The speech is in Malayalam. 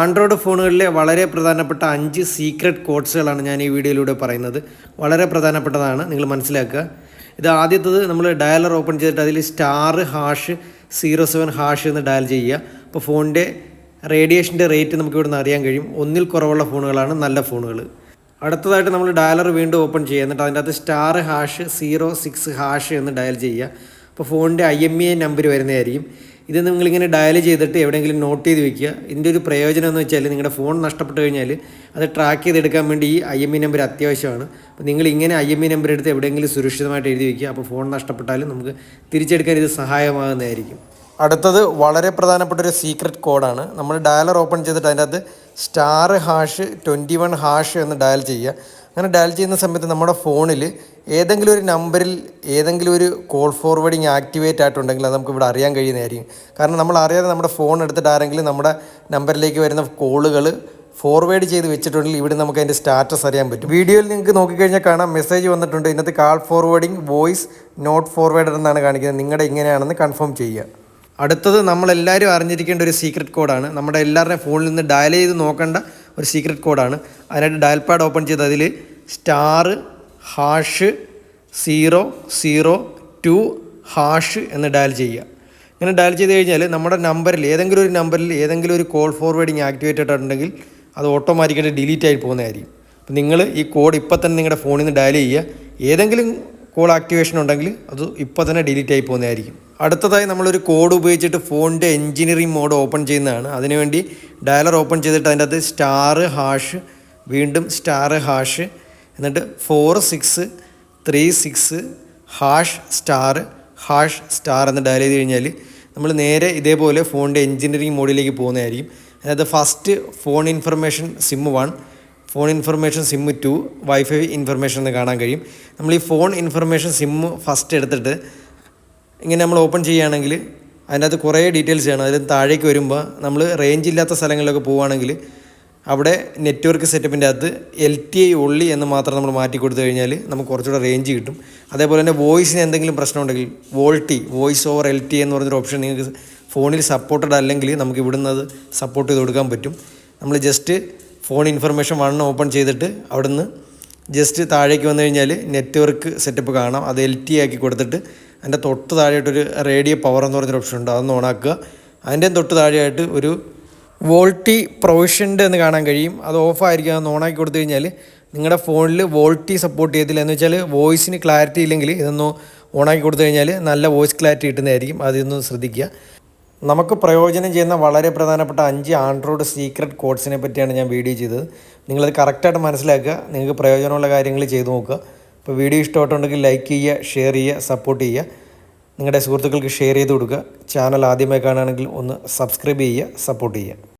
ആൻഡ്രോയിഡ് ഫോണുകളിലെ വളരെ പ്രധാനപ്പെട്ട അഞ്ച് സീക്രട്ട് കോഡ്സുകളാണ് ഞാൻ ഈ വീഡിയോയിലൂടെ പറയുന്നത്. വളരെ പ്രധാനപ്പെട്ടതാണ് നിങ്ങൾ മനസ്സിലാക്കുക. ഇത് ആദ്യത്തത് നമ്മൾ ഡയലർ ഓപ്പൺ ചെയ്തിട്ട് അതിൽ star hash zero seven hash എന്ന് ഡയൽ ചെയ്യുക. അപ്പോൾ ഫോണിന്റെ റേഡിയേഷന്റെ റേറ്റ് നമുക്ക് ഇവിടുന്ന് അറിയാൻ കഴിയും. ഒന്നിൽ കുറവുള്ള ഫോണുകളാണ് നല്ല ഫോണുകൾ. അടുത്തതായിട്ട് നമ്മൾ ഡയലർ വീണ്ടും ഓപ്പൺ ചെയ്യുക. എന്നിട്ട് അതിന്റെ അകത്ത് star hash zero six hash എന്ന് ഡയൽ ചെയ്യുക. അപ്പോൾ ഫോണിന്റെ ഐ എം ഇ നമ്പർ വരുന്നതായിരിക്കും. ഇത് നിങ്ങളിങ്ങനെ ഡയൽ ചെയ്തിട്ട് എവിടെയെങ്കിലും നോട്ട് ചെയ്ത് വെക്കുക. ഇതിന്റെ ഒരു പ്രയോജനം എന്ന് വെച്ചാൽ നിങ്ങളുടെ ഫോൺ നഷ്ടപ്പെട്ട് കഴിഞ്ഞാൽ അത് ട്രാക്ക് ചെയ്തെടുക്കാൻ വേണ്ടി ഈ ഐ എം ഇ നമ്പർ അത്യാവശ്യമാണ്. അപ്പോൾ നിങ്ങൾ ഇങ്ങനെ ഐ എം ഇ നമ്പർ എടുത്ത് എവിടെയെങ്കിലും സുരക്ഷിതമായിട്ട് എഴുതി വെക്കുക. അപ്പോൾ ഫോൺ നഷ്ടപ്പെട്ടാലും നമുക്ക് തിരിച്ചെടുക്കാൻ ഇത് സഹായമാകുന്നതായിരിക്കും. അടുത്തത് വളരെ പ്രധാനപ്പെട്ട ഒരു സീക്രട്ട് കോഡാണ് നമ്മൾ ഡയലർ ഓപ്പൺ ചെയ്തിട്ട് അതിന്റെ അകത്ത് star hash twenty one hash എന്ന് ഡയൽ ചെയ്യുക. അങ്ങനെ ഡയൽ ചെയ്യുന്ന സമയത്ത് നമ്മുടെ ഫോണിൽ ഏതെങ്കിലും ഒരു നമ്പറിൽ ഏതെങ്കിലും ഒരു കോൾ ഫോർവേഡിങ് ആക്ടിവേറ്റ് ആയിട്ടുണ്ടെങ്കിൽ അത് നമുക്ക് ഇവിടെ അറിയാൻ കഴിയുന്നതായിരിക്കും. കാരണം നമ്മൾ അറിയാതെ നമ്മുടെ ഫോൺ എടുത്തിട്ട് ആരെങ്കിലും നമ്മുടെ നമ്പറിലേക്ക് വരുന്ന കോളുകൾ ഫോർവേഡ് ചെയ്ത് വെച്ചിട്ടുണ്ടെങ്കിൽ ഇവിടെ നമുക്ക് അതിന്റെ സ്റ്റാറ്റസ് അറിയാൻ പറ്റും. വീഡിയോയിൽ നിങ്ങൾക്ക് നോക്കിക്കഴിഞ്ഞാൽ കാണാം. മെസ്സേജ് വന്നിട്ടുണ്ട്. ഇന്നത്തെ call forwarding voice note forward എന്നാണ് കാണിക്കുന്നത്. നിങ്ങളുടെ ഇങ്ങനെയാണെന്ന് കൺഫേം ചെയ്യുക. അടുത്തത് നമ്മളെല്ലാവരും അറിഞ്ഞിരിക്കേണ്ട ഒരു സീക്രട്ട് കോഡാണ്. നമ്മുടെ എല്ലാവരുടെയും ഫോണിൽ നിന്ന് ഡയൽ ചെയ്ത് നോക്കേണ്ട ഒരു സീക്രട്ട് കോഡാണ് അതിനായിട്ട് ഡയൽ പാഡ് ഓപ്പൺ ചെയ്ത് അതിൽ star hash zero zero two hash എന്ന് ഡയൽ ചെയ്യുക. ഇങ്ങനെ ഡയൽ ചെയ്ത് കഴിഞ്ഞാൽ നമ്മുടെ നമ്പറിൽ ഏതെങ്കിലും ഒരു നമ്പറിൽ ഏതെങ്കിലും ഒരു കോൾ ഫോർവേഡിങ് ആക്ടിവേറ്റ് ആയിട്ടുണ്ടെങ്കിൽ അത് ഓട്ടോമാറ്റിക്കായിട്ട് ഡിലീറ്റ് ആയി പോകുന്നതായിരിക്കും അപ്പോൾ നിങ്ങൾ ഈ കോഡ് ഇപ്പം തന്നെ നിങ്ങളുടെ ഫോണിൽ നിന്ന് ഡയൽ ചെയ്യുക. ഏതെങ്കിലും കോൾ ആക്ടിവേഷൻ ഉണ്ടെങ്കിൽ അത് ഇപ്പോൾ തന്നെ ഡിലീറ്റ് ആയി പോകുന്നതായിരിക്കും. അടുത്തതായി നമ്മളൊരു കോഡ് ഉപയോഗിച്ചിട്ട് ഫോണിന്റെ എഞ്ചിനീയറിംഗ് മോഡ് ഓപ്പൺ ചെയ്യുന്നതാണ്. അതിനുവേണ്ടി ഡയലർ ഓപ്പൺ ചെയ്തിട്ട് അതിന്റെ അകത്ത് സ്റ്റാർ ഹാഷ് വീണ്ടും സ്റ്റാർ ഹാഷ് എന്നിട്ട് four six three six hash star hash star എന്ന് ഡയൽ ചെയ്ത് കഴിഞ്ഞാൽ നമ്മൾ നേരെ ഇതേപോലെ ഫോണിന്റെ എഞ്ചിനീയറിംഗ് മോഡിലേക്ക് പോകുന്നതായിരിക്കും. അതായത് first phone information SIM one phone information SIM two wifi information എന്ന് കാണാൻ കഴിയും. നമ്മൾ ഈ ഫോൺ ഇൻഫർമേഷൻ സിം ഫസ്റ്റ് എടുത്തിട്ട് ഇങ്ങനെ നമ്മൾ ഓപ്പൺ ചെയ്യുകയാണെങ്കിൽ അതിന്റെ അകത്ത് കുറേ ഡീറ്റെയിൽസ് ആണ് അതിൽ താഴേക്ക് വരുമ്പോൾ നമ്മൾ റേഞ്ച് ഇല്ലാത്ത സ്ഥലങ്ങളിലൊക്കെ പോവുകയാണെങ്കിൽ അവിടെ നെറ്റ്വർക്ക് സെറ്റപ്പിന്റെ അകത്ത് എൽ ടി ഐ ഒള്ളി എന്ന് മാത്രം നമ്മൾ മാറ്റി കൊടുത്തു കഴിഞ്ഞാൽ നമുക്ക് കുറച്ചുകൂടെ റേഞ്ച് കിട്ടും. അതേപോലെ തന്നെ വോയിസിന് എന്തെങ്കിലും പ്രശ്നം ഉണ്ടെങ്കിൽ VoLTE voice over L T എന്ന് പറഞ്ഞൊരു ഓപ്ഷൻ നിങ്ങൾക്ക് ഫോണിൽ സപ്പോർട്ടഡ് അല്ലെങ്കിൽ നമുക്ക് ഇവിടുന്ന് അത് സപ്പോർട്ട് ചെയ്ത് കൊടുക്കാൻ പറ്റും. നമ്മൾ just phone information one open ചെയ്തിട്ട് അവിടുന്ന് ജസ്റ്റ് താഴേക്ക് വന്നു കഴിഞ്ഞാൽ നെറ്റ്വർക്ക് സെറ്റപ്പ് കാണാം. അത് എൽ ടി ആക്കി കൊടുത്തിട്ട് അതിന്റെ തൊട്ട് താഴെയായിട്ടൊരു റേഡിയോ പവർ എന്ന് പറഞ്ഞൊരു ഓപ്ഷൻ ഉണ്ട്. അതൊന്ന് ഓണാക്കുക അതിന്റെ തൊട്ട് താഴെയായിട്ട് ഒരു വോൾട്ടി പ്രൊവിഷന്റെ എന്ന് കാണാൻ കഴിയും. അത് ഓഫായിരിക്കും അതൊന്ന് ഓണാക്കി കൊടുത്തു കഴിഞ്ഞാൽ നിങ്ങളുടെ ഫോണിൽ വോൾട്ടി സപ്പോർട്ട് ചെയ്തില്ല എന്ന് വെച്ചാൽ വോയിസിന് ക്ലാരിറ്റി ഇല്ലെങ്കിൽ ഇതൊന്ന് ഓണാക്കി കൊടുത്തു കഴിഞ്ഞാൽ നല്ല വോയിസ് ക്ലാരിറ്റി കിട്ടുന്നതായിരിക്കും. അതൊന്ന് ശ്രദ്ധിക്കുക. നമുക്ക് പ്രയോജനം ചെയ്യുന്ന വളരെ പ്രധാനപ്പെട്ട അഞ്ച് ആൻഡ്രോയിഡ് സീക്രട്ട് കോഡ്സിനെ പറ്റിയാണ് ഞാൻ വീഡിയോ ചെയ്തത്. നിങ്ങളത് കറക്റ്റായിട്ട് മനസ്സിലാക്കുക. നിങ്ങൾക്ക് പ്രയോജനമുള്ള കാര്യങ്ങൾ ചെയ്തു നോക്കുക. ഇപ്പോൾ വീഡിയോ ഇഷ്ടപ്പെട്ടുണ്ടെങ്കിൽ ലൈക്ക് ചെയ്യുക ഷെയർ ചെയ്യുക സപ്പോർട്ട് ചെയ്യുക. നിങ്ങളുടെ സുഹൃത്തുക്കൾക്ക് ഷെയർ ചെയ്ത് കൊടുക്കുക. ചാനൽ ആദ്യമായി കാണുകയാണെങ്കിൽ ഒന്ന് സബ്സ്ക്രൈബ് ചെയ്യുക സപ്പോർട്ട് ചെയ്യുക.